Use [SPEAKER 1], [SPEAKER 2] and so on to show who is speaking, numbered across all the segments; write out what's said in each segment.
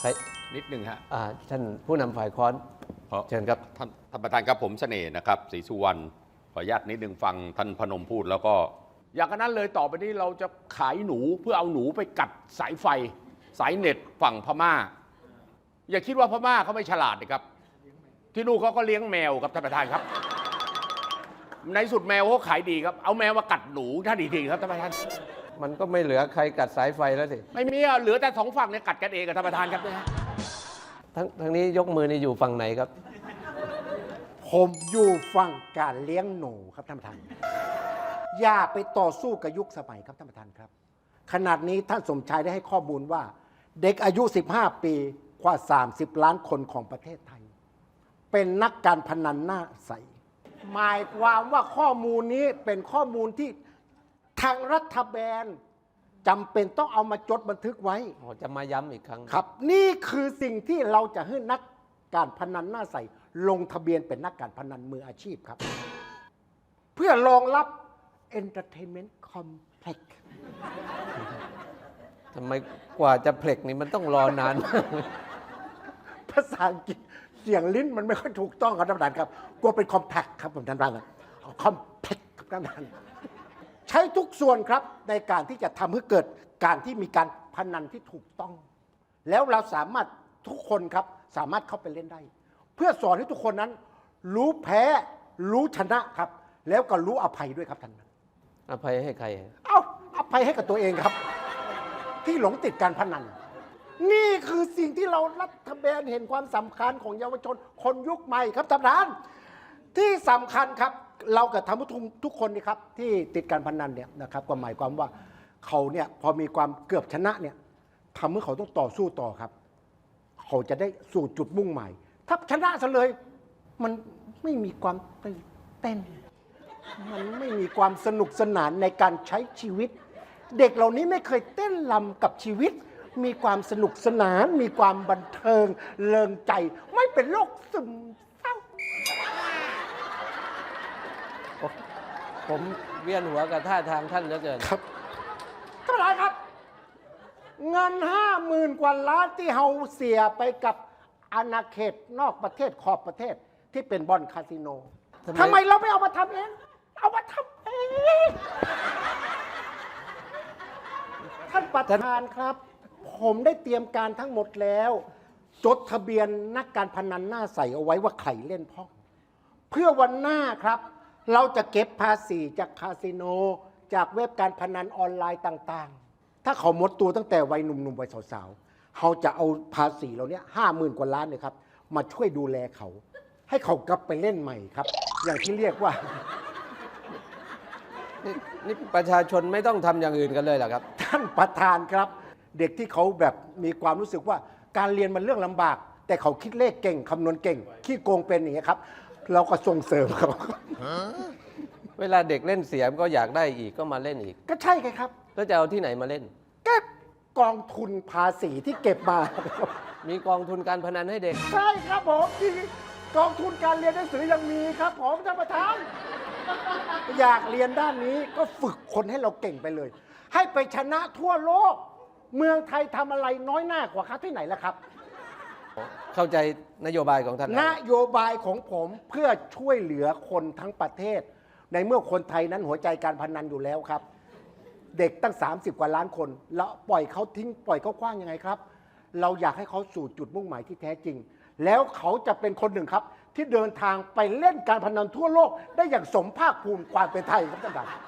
[SPEAKER 1] ใคร
[SPEAKER 2] นิดหนึ่งฮะ
[SPEAKER 1] อ่าท่านผู้นำฝ่ายค้อน
[SPEAKER 2] เพราะ
[SPEAKER 1] เชิญครับ
[SPEAKER 2] ท่านท่านประธานครับผมเสน่ห์นะครับศรีสุวรรณขออนุญาตนิดหนึ่งฟังท่านพนมพูดแล้วก็ อย่างนั้นเลยต่อไปนี้เราจะขายหนูเพื่อเอาหนูไปกัดสายไฟ สายเน็ตฝั่งพม่า อย่าคิดว่าพม่าเขาไม่ฉลาดนะครับ ที่นู่นเขาก็เลี้ยงแมวครับท่านประธานครับ ในสุดแมวเขาขายดีครับ เอาแมวมากัดหนูท่านดีๆครับท่านประธาน
[SPEAKER 1] มันก็ไม่เหลือใครกัดสายไฟแล้วสิ
[SPEAKER 2] ไม่มีอะเหลือแต่สองฝั่งเนี่ยกัดกันเองกับท่านประธานครับเนี่ยฮะ
[SPEAKER 1] ทั้งทั้งนี้ยกมือนี่อยู่ฝั่งไหนครับ
[SPEAKER 3] ผมอยู่ฝั่งการเลี้ยงหนูครับท่านประธาน อย่าไปต่อสู้กับยุคสมัยครับท่านประธานครับ ขนาดนี้ท่านสมชายได้ให้ข้อมูลว่า เด็กอายุ 15 ปีกว่า 30 ล้านคนของประเทศไทย เป็นนักการพนันหน้าใส หมายความว่าข้อมูลนี้เป็นข้อมูลที่ ทางรัฐบาลจำเป็นต้องเอามาจดบันทึกไว้
[SPEAKER 1] อ๋อจะมาย้ำอีกครั้ง
[SPEAKER 3] ครับ นี่คือสิ่งที่เราจะให้นักการพนันหน้าใสลงทะเบียนเป็นนักการพนันมืออาชีพครับ เพื่อรองรับ Entertainment Complex
[SPEAKER 1] ทำไมกว่าจะเพล็กนี่มันต้องรอนาน
[SPEAKER 3] ภาษาอังกฤษเสียงลิ้นมันไม่ค่อยถูกต้องครับท่านประธานครับกลัวเป็น Compact ครับผมท่านประธานเอา Compact ครับท่านประธาน ใช้ทุกส่วนครับในการที่จะทำให้เกิดการที่มีการพนันที่ถูกต้อง แล้วเราสามารถทุกคนครับสามารถเข้าไปเล่นได้ เพื่อสอนให้ทุกคนนั้น รู้แพ้รู้ชนะครับ แล้วก็รู้อภัยด้วยครับท่าน
[SPEAKER 1] อภัยให้ใคร
[SPEAKER 3] เอาอภัยให้กับตัวเองครับ ที่หลงติดการพนัน นี่คือสิ่งที่เรารัฐบาลเห็นความสำคัญของเยาวชนคนยุคใหม่ครับท่านประธานที่สำคัญครับ เรากับทำทุกทุกคนนี่ครับที่ติดการพนันเนี่ยนะครับก็หมายความว่าเขาเนี่ยพอมีความเกือบชนะเนี่ยทำให้เขาต้องต่อสู้ต่อครับ เขาจะได้สู่จุดมุ่งหมายถ้าชนะซะเลย มันไม่มีความตื่นเต้น มันไม่มีความสนุกสนานในการใช้ชีวิต เด็กเหล่านี้ไม่เคยเต้นลำกับชีวิต มีความสนุกสนาน มีความบันเทิงเริงใจ ไม่เป็นโรคซึมเศร้า
[SPEAKER 1] ผมเวียนหัวกับท่าทางท่านเหลือเกิน
[SPEAKER 3] ครับท่านประธานครับ เงินห้าหมื่นกว่าล้านที่เฮาเสียไปกับอาณาเขตนอกประเทศขอบประเทศที่เป็นบ่อนคาสิโน
[SPEAKER 1] ทำไม
[SPEAKER 3] ทำไมเราไม่เอามาทำเอง เอามาทำเองท่านประธานครับ ผมได้เตรียมการทั้งหมดแล้ว จดทะเบียนนักการพนันหน้าใสเอาไว้ว่าใครเล่นพ่อง เพื่อวันหน้าครับ เราจะเก็บภาษีจากคาสิโน จากเว็บการพนันออนไลน์ต่างๆ ถ้าเขาหมดตัวตั้งแต่วัยหนุ่มๆวัยสาวๆเขาจะเอาภาษีเราเนี้ยห้าหมื่นกว่าล้านเนี่ยครับ มาช่วยดูแลเขา ให้เขากลับไปเล่นใหม่ครับ อย่างที่เรียกว่า
[SPEAKER 1] นี่นี่ประชาชนไม่ต้องทำอย่างอื่นกันเลยเหรอครับ
[SPEAKER 3] ท่านประธานครับ เด็กที่เขาแบบมีความรู้สึกว่าการเรียนมันเรื่องลำบาก แต่เขาคิดเลขเก่งคำนวณเก่งขี้โกงเป็นอย่างนี้ยครับ เราก็ส่งเสริมเขา
[SPEAKER 1] เวลาเด็กเล่นเสียมก็อยากได้อีกก็มาเล่นอีก
[SPEAKER 3] ก็ใช่ไงครับ
[SPEAKER 1] แล้วจะเอาที่ไหนมาเล่น
[SPEAKER 3] ก็กองทุนภาษีที่เก็บมา
[SPEAKER 1] มีกองทุนการพนันให้เด็ก
[SPEAKER 3] ใช่ครับผมที่กองทุนการเรียนหนังสือยังมีครับผมท่านประธาน อยากเรียนด้านนี้ก็ฝึกคนให้เราเก่งไปเลย ให้ไปชนะทั่วโลก เมืองไทยทำอะไรน้อยหน้ากว่าครับที่ไหนล่ะครับ
[SPEAKER 1] เข้าใจนโยบายของท่าน
[SPEAKER 3] น
[SPEAKER 1] แล้ว
[SPEAKER 3] โยบายของผมเพื่อช่วยเหลือคนทั้งประเทศ ในเมื่อคนไทยนั้นหัวใจการพนันอยู่แล้วครับ เด็กตั้ง 30 กว่าล้านคน แล้วปล่อยเขาทิ้งปล่อยเขาคว้างยังไงครับ เราอยากให้เขาสู่จุดมุ่งหมายที่แท้จริง แล้วเขาจะเป็นคนหนึ่งครับ ที่เดินทางไปเล่นการพนันทั่วโลก ได้อย่างสมภาคภูมิความเป็นไทยครับท่านประธาน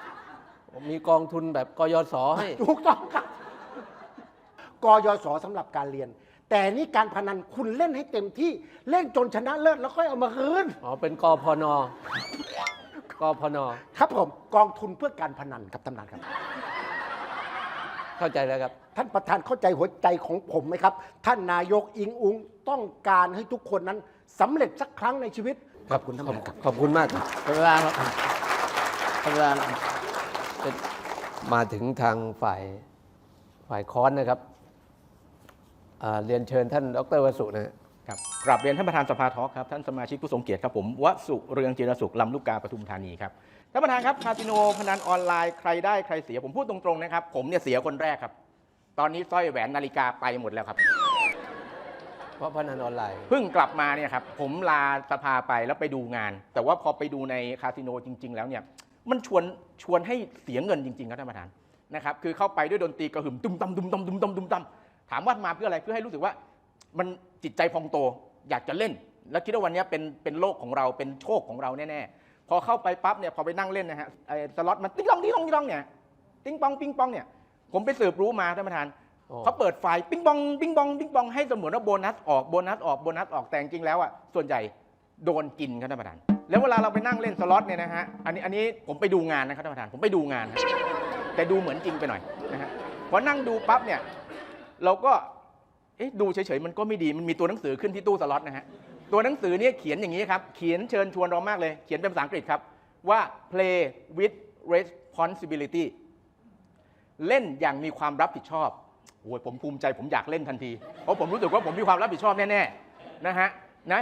[SPEAKER 1] มีกองทุนแบบกยศให้
[SPEAKER 3] ถูกต้องครับกยศสำหรับการเรียน แต่นี่การพนันคุณเล่นให้เต็มที่เล่นจนชนะเลิศแล้วค่อยเอามาคืน
[SPEAKER 1] อ๋อ เป็นกพนกพน
[SPEAKER 3] ครับผมกองทุนเพื่อการพนันครับท่านประธานครับ
[SPEAKER 1] เข้าใจแล้วครับ
[SPEAKER 3] ท่านประธานเข้าใจหัวใจของผมไหมครับ ท่านนายกอิงอุงต้องการให้ทุกคนนั้นสำเร็จสักครั้งในชีวิตขอบคุณท่านประธานครับ
[SPEAKER 1] ขอบคุณมากครับ
[SPEAKER 4] ท่านประธานครับท่านประธาน
[SPEAKER 1] เป็นมาถึงทางฝ่ายฝ่ายค้อนนะครับอ่า เรียนเชิญท่านดรวสุนะฮะ
[SPEAKER 4] ครับกราบเรียนท่านประธานสภาทอล์กครับท่านสมาชิกผู้ทรงเกียรติครับผมวสุเรืองจิรสุขลำลูกกาปทุมธานีครับท่านประธานครับคาสิโนพนันออนไลน์ใครได้ใครเสียผมพูดตรงๆนะครับผมเนี่ยเสียคนแรกครับ ตอนนี้สร้อยแหวนนาฬิกาไปหมดแล้วครับ
[SPEAKER 1] เพราะพนันออนไลน์
[SPEAKER 4] เพิ่งกลับมาเนี่ยครับผมลาสภาไปแล้วไปดูงาน แต่ว่าพอไปดูในคาสิโนจริง ๆ แล้วเนี่ยมันชวนชวนให้เสียเงินจริงๆครับท่านประธานนะครับคือเข้าไปด้วยดนตรีกระหึ่มตุ้มตำตุ้มตำตุ้มตำตุ้มตำ ถามว่ามาเพื่ออะไรเพื่อให้รู้สึกว่า มันจิตใจพองโตอยากจะเล่น แล้วคิดว่าวันนี้เป็นเป็นโลกของเราเป็นโชคของเราแน่ๆพอเข้าไปปั๊บเนี่ยพอไปนั่งเล่นนะฮะไอ้สล็อตมันติ๊งตองติ๊งตองติ๊งตองเนี่ยติ๊งปองปิ๊งปองเนี่ยผมไปสืบรู้มาท่านประธาน
[SPEAKER 1] อ๋อ
[SPEAKER 4] เขาเปิดไฟปิ้งปองปิ้งปองปิ้งปองให้เสมือนว่าโบนัสออกโบนัสออกโบนัสออกแต่จริงๆแล้วอะส่วนใหญ่โดนกินครับท่านประธานแล้วเวลาเราไปนั่งเล่นสล็อตเนี่ยนะฮะอันนี้อันนี้ผมไปดูงานนะครับท่านประธานผมไปดูงานนะแต่ดูเหมือนจริงไปหน่อยนะฮะพอนั่งดูปั๊บเนี่ย เราก็เดูเฉยๆมันก็ไม่ดีมันมีตัวหนังสือขึ้นที่ตู้สล็อตนะฮะตัวหนังสือเนี่ยเขียนอย่างนี้ครับ เขียนเชิญชวนเรามากเลย เขียนเป็นภาษาอังกฤษครับ ว่า play with responsibility เล่นอย่างมีความรับผิดชอบโอ้ยผมภูมิใจผมอยากเล่นทันที เพราะผมรู้สึกว่าผมมีความรับผิดชอบแน่ๆนะฮะนะ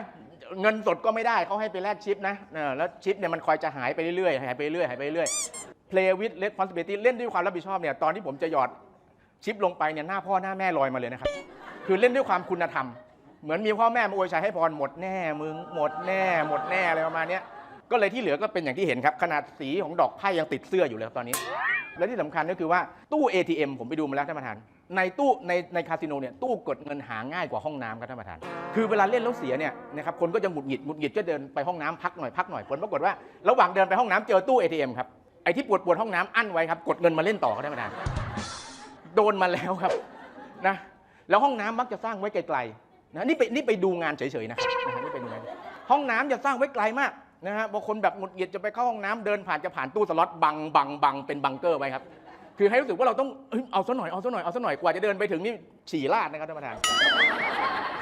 [SPEAKER 4] เงินสดก็ไม่ได้เขาให้ไปแลกชิปนะแล้วชิปเนี่ยมันคอยจะหายไปเรื่อยๆหายไปเรื่อยๆหายไปเรื่อย play with responsibility เล่นด้วยความรับผิดชอบเนี่ยตอนที่ผมจะหยอด ชิปลงไปเนี่ยหน้าพ่อหน้าแม่ลอยมาเลยนะครับ คือเล่นด้วยความคุณธรรม เหมือนมีพ่อแม่มาอวยชัยให้พรหมดแน่มึงหมดแน่ หมดแน่อะไรประมาณนี้ก็เลยที่เหลือก็เป็นอย่างที่เห็นครับ ขนาดสีของดอกไพ่ยังติดเสื้ออยู่เลยครับตอนนี้ และที่สำคัญก็คือว่าตู้ ATM ผมไปดูมาแล้วท่านประธาน ในตู้ในในคาสิโนเนี่ยตู้กดเงินหาง่ายกว่าห้องน้ำครับท่านประธาน คือเวลาเล่นแล้วเสียเนี่ยนะครับคนก็จะหงุดหงิดหงุดหงิดก็เดินไปห้องน้ำพักหน่อยพักหน่อยผลปรากฏว่าระหว่างเดินไปห้องน้ำเจอตู้ ATM ครับไอ้ที่ปวดปวดห้องน้ำอั้นไว้ครับกดเงินมาเล่นต่อครับท่านประธาน โดนมาแล้วครับนะแล้วห้องน้ำมักจะสร้างไว้ไกลๆนะนี่ไปนี่ไปดูงานเฉยๆนะครับนี่ไปดูงานห้องน้ำจะสร้างไว้ไกลมากนะฮะบางคนแบบหงุดหงิดจะไปเข้าห้องน้ำเดินผ่านจะผ่านตู้สล็อตบังบังบังเป็นบังเกอร์ไว้ครับ คือให้รู้สึกว่าเราต้องเอ้ยเอาซะหน่อยเอาซะหน่อยเอาซะหน่อยกว่าจะเดินไปถึงนี่ฉี่ลาดนะครับท่านประธาน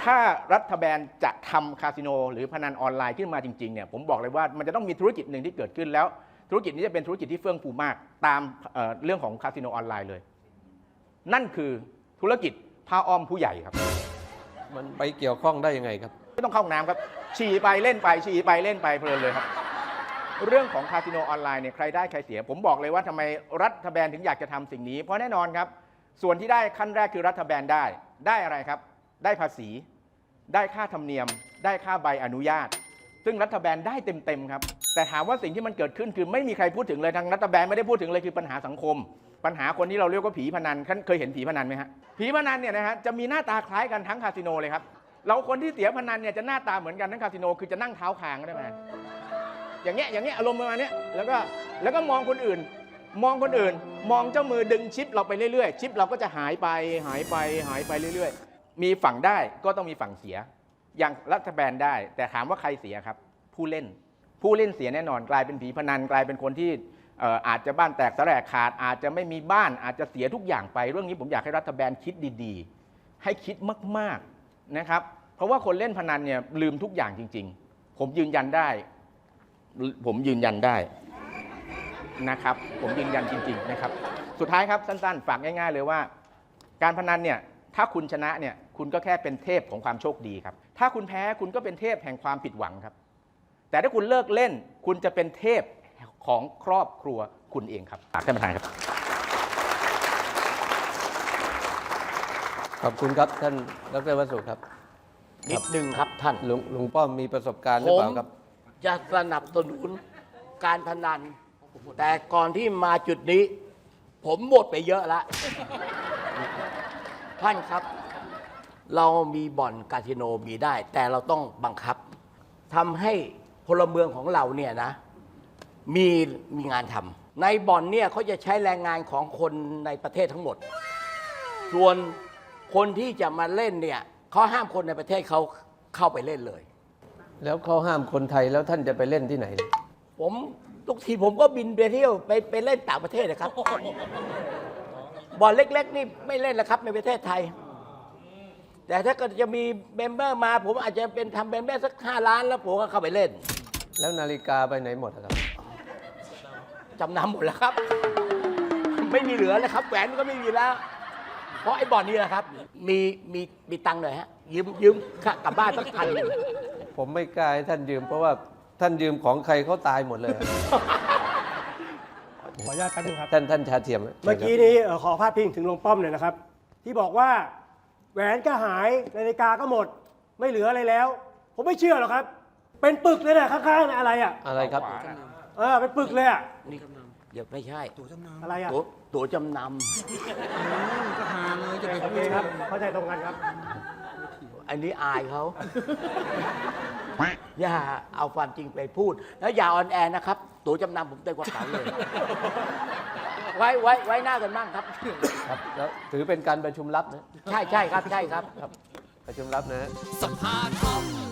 [SPEAKER 4] ถ้ารัฐบาลจะทำคาสิโน หรือพนันออนไลน์ขึ้นมาจริงๆเนี่ยผมบอกเลยว่ามันจะต้องมีธุรกิจหนึ่งที่เกิดขึ้นแล้ว ธุรกิจนี้จะเป็นธุรกิจที่เฟื่องฟูมากตามเรื่องของคาสิโนออนไลน์เลย นั่นคือธุรกิจผ้าอ้อมผู้ใหญ่ครับ
[SPEAKER 1] มันไปเกี่ยวข้องได้ยังไงครับ
[SPEAKER 4] ไม่ต้องเข้าห้องน้ำครับ ฉี่ไปเล่นไปฉี่ไปเล่นไปเพลินเลยครับ เรื่องของคาสิโนออนไลน์เนี่ยใครได้ใครเสีย ผมบอกเลยว่าทำไมรัฐบาลถึงอยากจะทำสิ่งนี้ เพราะแน่นอนครับ ส่วนที่ได้ขั้นแรกคือรัฐบาลได้ ได้อะไรครับ ได้ภาษี ได้ค่าธรรมเนียม ได้ค่าใบอนุญาต ซึ่งรัฐบาลได้เต็มๆครับ แต่ถามว่าสิ่งที่มันเกิดขึ้นคือไม่มีใครพูดถึงเลยทางรัฐบาลไม่ได้พูดถึงเลยคือปัญหาสังคมปัญหาคนที่เราเรียกว่าผีพนันท่านเคยเห็นผีพนันไหมฮะผีพนันเนี่ยนะฮะจะมีหน้าตาคล้ายกันทั้งคาสิโนเลยครับเราคนที่เสียพนันเนี่ยจะหน้าตาเหมือนกันทั้งคาสิโนคือจะนั่งเท้าคางก็ได้ไหมอย่างเงี้ยอย่างเงี้ยอารมณ์ประมาณเนี้ยแล้วก็แล้วก็มองคนอื่น มองคนอื่น มองเจ้ามือดึงชิปเราไปเรื่อยๆ ชิปเราก็จะหายไปหายไปหายไปเรื่อยๆ มีฝั่งได้ก็ต้องมีฝั่งเสีย อย่างรัฐบาลได้ แต่ถามว่าใครเสียครับ ผู้เล่น ผู้เล่นเสียแน่นอนกลายเป็นผีพนันกลายเป็นคนที่ อาจจะบ้านแตกสลายขาด อาจจะไม่มีบ้านอาจจะเสียทุกอย่างไป เรื่องนี้ผมอยากให้รัฐบาลคิดดีๆ ให้คิดมากๆนะครับ เพราะว่าคนเล่นพนันเนี่ยลืมทุกอย่างจริง ๆ ผมยืนยันได้ ผมยืนยันได้นะครับ ผมยืนยันจริง ๆ นะครับ สุดท้ายครับสั้นๆ ฝากง่าย ๆ เลยว่า การพนันเนี่ยถ้าคุณชนะเนี่ยคุณก็แค่เป็นเทพของความโชคดีครับ ถ้าคุณแพ้คุณก็เป็นเทพแห่งความผิดหวังครับ แต่ถ้าคุณเลิกเล่น คุณจะเป็นเทพ ของครอบครัวคุณเองครับฝากท่านประธานครับ
[SPEAKER 1] ขอบคุณครับท่านดรวสุครับ
[SPEAKER 5] นิดหนึ่งครับท่าน
[SPEAKER 1] หลวงหลวงป้อมมีประสบการณ์หรือเปล่าครับ
[SPEAKER 5] จะสนับสนุนการพนัน แต่ก่อนที่มาจุดนี้ ผมหมดไปเยอะแล้วท่านครับ เรามีบ่อนคาสิโนมีได้ แต่เราต้องบังคับทำให้พลเมืองของเราเนี่ยนะ มีมีงานทำในบ่อนเนี่ยเขาจะใช้แรงงานของคนในประเทศทั้งหมด ส่วนคนที่จะมาเล่นเนี่ยเขาห้ามคนในประเทศเขาเข้าไปเล่นเลย
[SPEAKER 1] แล้วเขาห้ามคนไทยแล้วท่านจะไปเล่นที่ไหน
[SPEAKER 5] ผมทุกทีผมก็บินไปเที่ยวไปไปเล่นต่างประเทศนะครับบอลเล็ก ๆ นี่ไม่เล่นแล้วครับในประเทศไทย แต่ถ้าเกิดจะมีเมมเบอร์มา ผมอาจจะเป็นทำเมมเบอร์สักห้าล้านแล้วผมก็เข้าไปเล่น
[SPEAKER 1] แล้วนาฬิกาไปไหนหมดอะครับ
[SPEAKER 5] จำนำหมดแล้วครับ ไม่มีเหลือแล้วครับ แหวนก็ไม่มีแล้ว เพราะไอ้บอลนี่แหละครับ มีมีมีตังค์หน่อยฮะ ยืมยืมค่ากลับบ้านสักพันหนึ่ง
[SPEAKER 1] ผมไม่กล้าให้ท่านยืมเพราะว่าท่านยืมของใครเขาตายหมดเลยอะ
[SPEAKER 6] ขออนุญาตแป๊บนึงครับ
[SPEAKER 1] ท่านท่านชาเทียม
[SPEAKER 6] เมื่อกี้นี้เอ่อขอพาดพิงถึงลุงป้อมเลยนะครับ ที่บอกว่าแหวนก็หายนาฬิกาก็หมด ไม่เหลืออะไรแล้ว ผมไม่เชื่อหรอกครับ เป็นปึกเลยนะข้างๆนะอะไรอะ
[SPEAKER 1] อะไรครับ
[SPEAKER 6] เออเป็นปึกเลยอะ
[SPEAKER 5] นี่เดี๋ยวไม่ใช่
[SPEAKER 6] อะไรอะ
[SPEAKER 5] ตัวตัวจำน
[SPEAKER 6] โอเคครับ เข้าใจตรงกันครับำ
[SPEAKER 5] อันนี้อายเขา อย่าเอาความจริงไปพูด แล้วอย่าออนแอร์นะครับ ตัวจำนำผมเต็มกว่าเขาเลย ไว้ไว้ไว้หน้ากันบ้างครับ
[SPEAKER 1] ครับแล้วถือเป็นการประชุมลับนะ
[SPEAKER 5] ใช่ใช่ครับใช่ครับ
[SPEAKER 1] ประชุมลับนะ
[SPEAKER 7] สภาธอม